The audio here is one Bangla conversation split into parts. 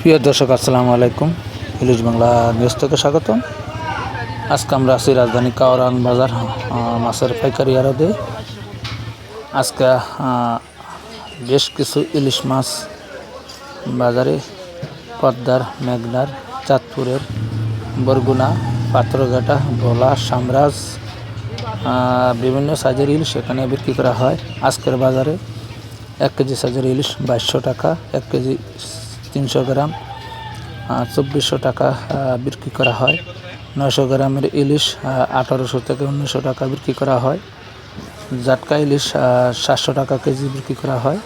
প্রিয় দর্শক, আসসালামু আলাইকুম। ইলিশ বাংলা নিউজ থেকে স্বাগতম। আজকে আমরা আছি রাজধানী কাওরান বাজার মাছের পাইকারি আড়তে। আজকে বেশ কিছু ইলিশ মাছ বাজারে, পদ্মার, মেঘনার, চাঁদপুরের, বরগুনা, পাথরঘাটা, ভোলা সামরাজ বিভিন্ন সাইজের ইলিশ এখানে বিক্রি করা হয়। আজকের বাজারে এক কেজি সাইজের ইলিশ বাইশশো টাকা, এক কেজি তিনশো গ্রাম চব্বিশশো টাকা বিক্রি করা হয়। নয়শো গ্রামের ইলিশ আঠারোশো থেকে উনিশশো টাকা বিক্রি করা হয়। জাটকা ইলিশ সাতশো টাকা কেজি বিক্রি করা হয়।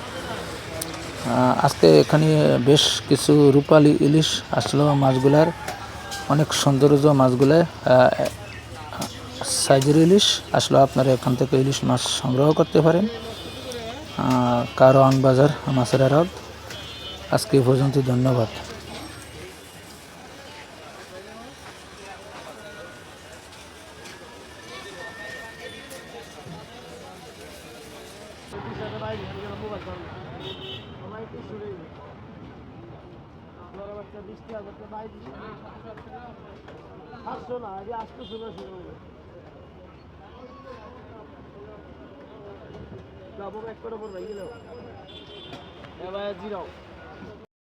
আজকে এখানে বেশ কিছু রূপালি ইলিশ আসলো মাছগুলার। অনেক সৌন্দর্য মাছগুলো সাইজের ইলিশ আসলে আপনারা এখান থেকে ইলিশ মাছ সংগ্রহ করতে পারেন। আহ, কারওয়ান বাজার মাছের আড়ত আজকে পর্যন্ত ধন্যবাদ। সাতশো না আগে আটশো না শুরু যাব এক করে পড়বে গেলেও এবার জিরাও